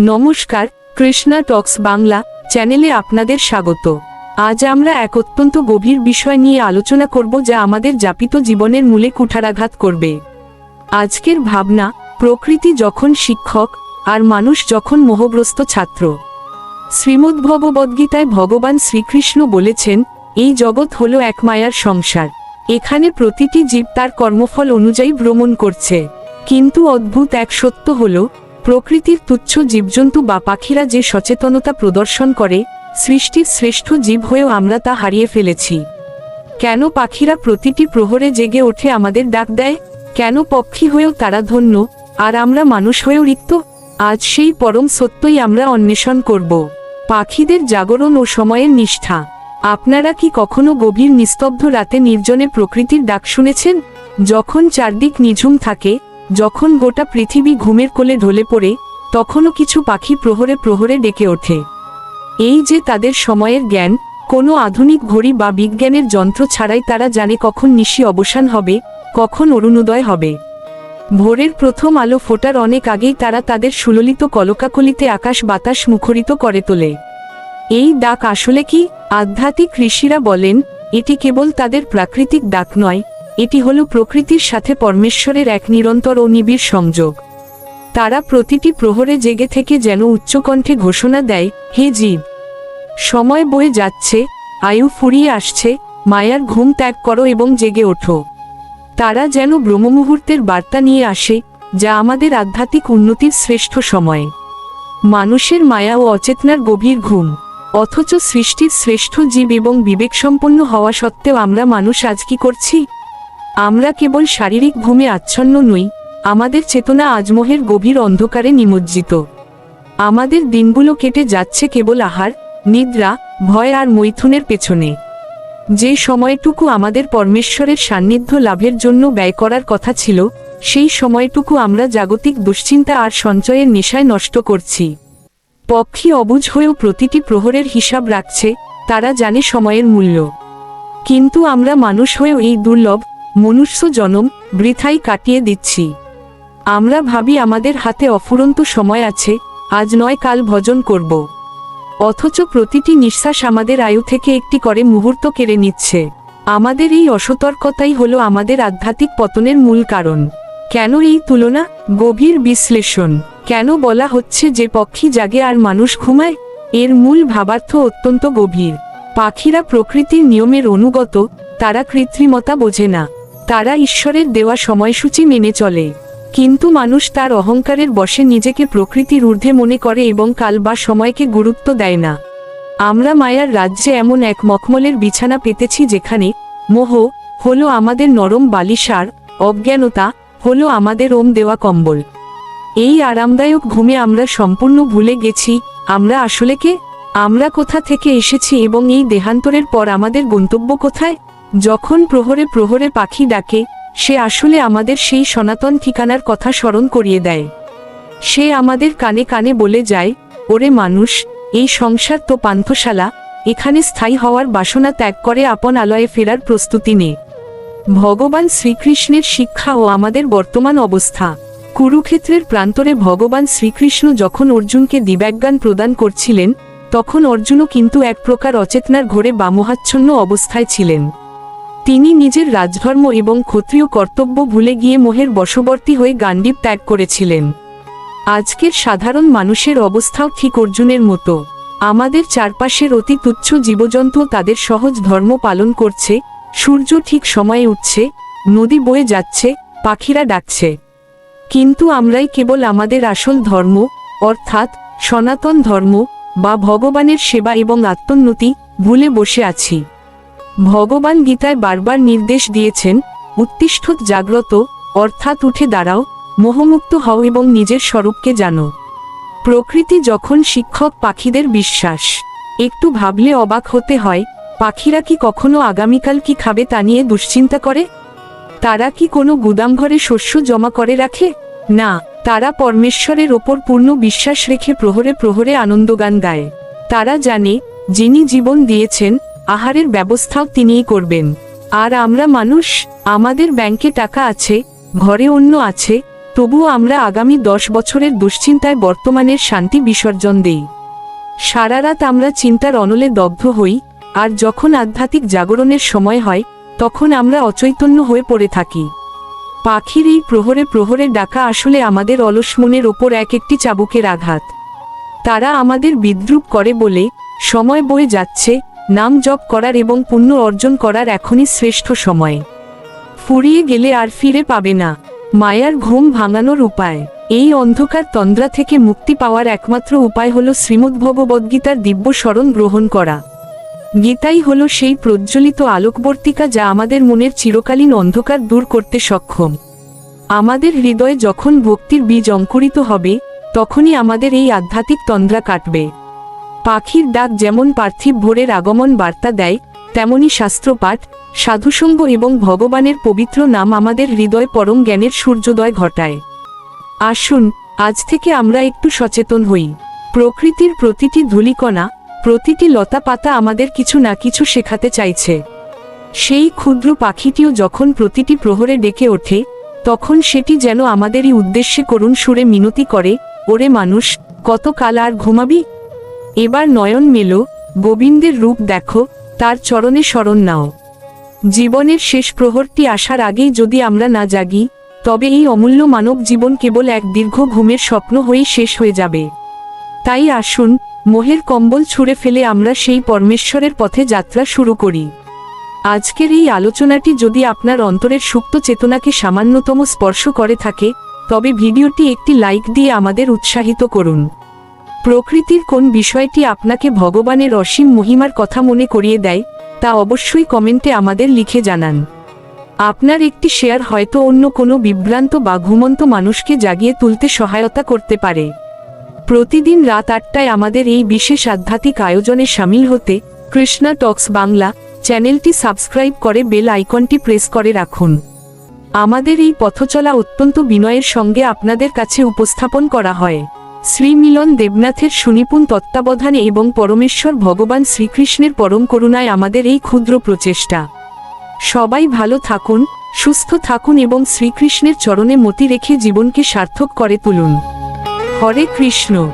নমস্কার, কৃষ্ণা টক্স বাংলা চ্যানেলে আপনাদের স্বাগত। আজ আমরা এক অত্যন্ত গভীর বিষয় নিয়ে আলোচনা করব যা আমাদের যাপিত জীবনের মূলে কুঠারাঘাত করবে। আজকের ভাবনা, প্রকৃতি যখন শিক্ষক আর মানুষ যখন মোহগ্রস্ত ছাত্র। শ্রীমদ্ভগবদ্গীতায় ভগবান শ্রীকৃষ্ণ বলেছেন, এই জগৎ হল এক মায়ার সংসার। এখানে প্রতিটি জীব তার কর্মফল অনুযায়ী ভ্রমণ করছে। কিন্তু অদ্ভুত এক সত্য হল প্রকৃতির তুচ্ছ জীবজন্তু বা পাখিরা যে সচেতনতা প্রদর্শন করে, সৃষ্টির শ্রেষ্ঠ জীব হয়েও আমরা তা হারিয়ে ফেলেছি। কেন পাখিরা প্রতিটি প্রহরে জেগে ওঠে আমাদের ডাক দেয়? কেন পক্ষী হয়েও তারা ধন্য? আর আমরা মানুষ হয়েও রিক্ত? আজ সেই পরম সত্যই আমরা অন্বেষণ করব। পাখিদের জাগরণ ও সময়ের নিষ্ঠা। আপনারা কি কখনো গভীর নিস্তব্ধ রাতে নির্জনে প্রকৃতির ডাক শুনেছেন? যখন চারদিক নিঝুম থাকে যখন গোটা পৃথিবী ঘুমের কোলে ঢলে পড়ে, তখনও কিছু পাখি প্রহরে প্রহরে ডেকে ওঠে। এই যে তাদের সময়ের জ্ঞান, কোনো আধুনিক ঘড়ি বা বিজ্ঞানের যন্ত্র ছাড়াই তারা জানে কখন নিশি অবসান হবে, কখন অরুণোদয় হবে। ভোরের প্রথম আলো ফোটার অনেক আগেই তারা তাদের সুললিত কলকাকলিতে আকাশ বাতাস মুখরিত করে তোলে। এই ডাক আসলে কি? আধ্যাত্মিক ঋষিরা বলেন, এটি কেবল তাদের প্রাকৃতিক ডাক নয় এটি হল প্রকৃতির সাথে পরমেশ্বরের এক নিরন্তর ও নিবিড় সংযোগ। তারা প্রতিটি প্রহরে জেগে থেকে যেন উচ্চকণ্ঠে ঘোষণা দেয়, হে জীব! সময় বয়ে যাচ্ছে, আয়ু ফুরিয়ে আসছে, মায়ার ঘুম ত্যাগ করো এবং জেগে ওঠো। তারা যেন ব্রহ্মমুহূর্তের বার্তা নিয়ে আসে, যা আমাদের আধ্যাত্মিক উন্নতির শ্রেষ্ঠ সময়। মানুষের মায়া ও অচেতনার গভীর ঘুম। অথচ সৃষ্টির শ্রেষ্ঠ জীব এবং বিবেকসম্পন্ন হওয়া সত্ত্বেও আমরা মানুষ আজ কি করছি? আমরা কেবল শারীরিক ঘুমে আচ্ছন্ন নই, আমাদের চেতনা আজমোহের গভীর অন্ধকারে নিমজ্জিত। আমাদের দিনগুলো কেটে যাচ্ছে কেবল আহার, নিদ্রা, ভয় আর মৈথুনের পেছনে। যে সময়টুকু আমাদের পরমেশ্বরের সান্নিধ্য লাভের জন্য ব্যয় করার কথা ছিল, সেই সময়টুকু আমরা জাগতিক দুশ্চিন্তা আর সঞ্চয়ের নেশায় নষ্ট করছি। পক্ষী অবুঝ হয়েও প্রতিটি প্রহরের হিসাব রাখছে, তারা জানে সময়ের মূল্য। কিন্তু আমরা মানুষ হয়েও এই দুর্লভ মনুষ্য জনম বৃথাই কাটিয়ে দিচ্ছি। আমরা ভাবি আমাদের হাতে অফুরন্ত সময় আছে, আজ নয় কাল ভজন করব। অথচ প্রতিটি নিঃশ্বাস আমাদের আয়ু থেকে একটি করে মুহূর্ত কেড়ে নিচ্ছে। আমাদের এই অসতর্কতাই হলো আমাদের আধ্যাত্মিক পতনের মূল কারণ। কেন এই তুলনা? গভীর বিশ্লেষণ। কেন বলা হচ্ছে যে পক্ষী জাগে আর মানুষ ঘুমায়? এর মূল ভাবার্থ অত্যন্ত গভীর। পাখিরা প্রকৃতির নিয়মের অনুগত, তারা কৃত্রিমতা বোঝে না। তারা ঈশ্বরের দেওয়া সময়সূচি মেনে চলে। কিন্তু মানুষ তার অহংকারের বশে নিজেকে প্রকৃতির ঊর্ধ্বে মনে করে এবং কাল বা সময়কে গুরুত্ব দেয় না। আমরা মায়ার রাজ্যে এমন এক মখমলের বিছানা পেতেছি যেখানে, মোহ, হলো আমাদের নরম বালিসার অজ্ঞানতা, হলো আমাদের ওম দেওয়া কম্বল। এই আরামদায়ক ঘুমে আমরা সম্পূর্ণ ভুলে গেছি, আমরা আসলে কে? আমরা কোথা থেকে এসেছি এবং এই দেহান্তরের পর আমাদের গন্তব্য কোথায়? যখন প্রহরে প্রহরে পাখি ডাকে, সে আসলে আমাদের সেই সনাতন ঠিকানার কথা স্মরণ করিয়ে দেয়। সে আমাদের কানে কানে বলে যায়, ওরে মানুষ, এই সংসার তো পান্থশালা, এখানে স্থায়ী হওয়ার বাসনা ত্যাগ করে আপন আলয়ে ফেরার প্রস্তুতি নে। ভগবান শ্রীকৃষ্ণের শিক্ষা ও আমাদের বর্তমান অবস্থা। কুরুক্ষেত্রের প্রান্তরে ভগবান শ্রীকৃষ্ণ যখন অর্জুনকে দিব্যাজ্ঞান প্রদান করছিলেন, তখন অর্জুনও কিন্তু এক প্রকার অচেতনার ঘোরে বামহাচ্ছন্ন অবস্থায় ছিলেন। তিনি নিজের রাজধর্ম এবং ক্ষত্রিয় কর্তব্য ভুলে গিয়ে মোহের বশবর্তী হয়ে গান্ডীব ত্যাগ করেছিলেন। আজকের সাধারণ মানুষের অবস্থাও ঠিক অর্জুনের মতো। আমাদের চারপাশের অতি তুচ্ছ জীবজন্তু তাদের সহজ ধর্ম পালন করছে, সূর্য ঠিক সময়ে উঠছে, নদী বয়ে যাচ্ছে, পাখিরা ডাকছে। কিন্তু আমরাই কেবল আমাদের আসল ধর্ম, অর্থাৎ সনাতন ধর্ম, বা ভগবানের সেবা এবং আত্মোন্নতি ভুলে বসে আছি। ভগবান গীতায় বারবার নির্দেশ দিয়েছেন, উত্তিষ্ঠ, জাগ্রত, অর্থাৎ উঠে দাঁড়াও, মোহমুক্ত হও এবং নিজের স্বরূপকে জানো। প্রকৃতি যখন শিক্ষক পাখিদের বিশ্বাস, একটু ভাবলে অবাক হতে হয়, পাখিরা কি কখনো আগামীকাল কি খাবে তা নিয়ে দুশ্চিন্তা করে? তারা কি কোনো গুদামঘরে শস্য জমা করে রাখে? না, তারা পরমেশ্বরের ওপর পূর্ণ বিশ্বাস রেখে প্রহরে প্রহরে আনন্দগান গায়। তারা জানে, যিনি জীবন দিয়েছেন আহারের ব্যবস্থাও তিনিই করবেন। আর আমরা মানুষ, আমাদের ব্যাংকে টাকা আছে, ঘরে অন্য আছে, তবুও আমরা আগামী দশ বছরের দুশ্চিন্তায় বর্তমানের শান্তি বিসর্জন দেই। সারা রাত আমরা চিন্তার অনলে দগ্ধ হই, আর যখন আধ্যাত্মিক জাগরণের সময় হয়, তখন আমরা অচৈতন্য হয়ে পড়ে থাকি। পাখির এই প্রহরে প্রহরে ডাকা আসলে আমাদের অলস মনের ওপর এক একটি চাবুকের আঘাত। তারা আমাদের বিদ্রুপ করে বলে, সময় বয়ে যাচ্ছে নাম জপ করার এবং পুণ্য অর্জন করার এখনই শ্রেষ্ঠ সময়। ফুরিয়ে গেলে আর ফিরে পাবে না। মায়ার ঘুম ভাঙানোর উপায়। এই অন্ধকার তন্দ্রা থেকে মুক্তি পাওয়ার একমাত্র উপায় হল শ্রীমদ্ভগবদ্গীতার দিব্য স্মরণ গ্রহণ করা। গীতাই হল সেই প্রজ্বলিত আলোকবর্তিকা যা আমাদের মনের চিরকালীন অন্ধকার দূর করতে সক্ষম। আমাদের হৃদয়ে যখন ভক্তির বীজ অঙ্কুরিত হবে, তখনই আমাদের এই আধ্যাত্মিক তন্দ্রা কাটবে। পাখির ডাক যেমন পার্থিব ভোরের আগমন বার্তা দেয়, তেমনি শাস্ত্রপাঠ, সাধুসঙ্গ এবং ভগবানের পবিত্র নাম আমাদের হৃদয় পরম জ্ঞানের সূর্যোদয় ঘটায়। আসুন, আজ থেকে আমরা একটু সচেতন হই। প্রকৃতির প্রতিটি ধূলিকণা, প্রতিটি লতা পাতা আমাদের কিছু না কিছু শেখাতে চাইছে। সেই ক্ষুদ্র পাখিটিও যখন প্রতিটি প্রহরে ডেকে ওঠে, তখন সেটি যেন আমাদেরই উদ্দেশ্যে করুণ সুরে মিনতি করে, ওরে মানুষ কত কাল আর ঘুমাবি? এবার নয়ন মেলো, গোবিন্দের রূপ দেখো, তার চরণে শরণ নাও। জীবনের শেষ প্রহরটি আসার আগেই যদি আমরা না জাগি, তবে এই অমূল্য মানব জীবন কেবল এক দীর্ঘ ঘুমের স্বপ্ন হয়েই শেষ হয়ে যাবে। তাই আসুন, মোহের কম্বল ছুঁড়ে ফেলে আমরা সেই পরমেশ্বরের পথে যাত্রা শুরু করি। আজকের এই আলোচনাটি যদি আপনার অন্তরের সুপ্ত চেতনাকে সামান্যতম স্পর্শ করে থাকে, তবে ভিডিওটি একটি লাইক দিয়ে আমাদের উৎসাহিত করুন। প্রকৃতির কোন বিষয়টি আপনাকে ভগবানের অসীম মহিমার কথা মনে করিয়ে দেয়, তা অবশ্যই কমেন্টে আমাদের লিখে জানান। আপনার একটি শেয়ার হয়তো অন্য কোনো বিভ্রান্ত বা ঘুমন্ত মানুষকে জাগিয়ে তুলতে সহায়তা করতে পারে। প্রতিদিন রাত আটটায় আমাদের এই বিশেষ আধ্যাত্মিক আয়োজনে সামিল হতে কৃষ্ণা টক্স বাংলা চ্যানেলটি সাবস্ক্রাইব করে বেল আইকনটি প্রেস করে রাখুন। আমাদের এই পথচলা অত্যন্ত বিনয়ের সঙ্গে আপনাদের কাছে উপস্থাপন করা হয়। শ্রীমিলন দেবনাথের সুনিপুণ তত্ত্বাবধানে এবং পরমেশ্বর ভগবান শ্রীকৃষ্ণের পরম করুণায় আমাদের এই ক্ষুদ্র প্রচেষ্টা। সবাই ভালো থাকুন, সুস্থ থাকুন এবং শ্রীকৃষ্ণের চরণে মতি রেখে জীবনকে সার্থক করে তুলুন। হরে কৃষ্ণ।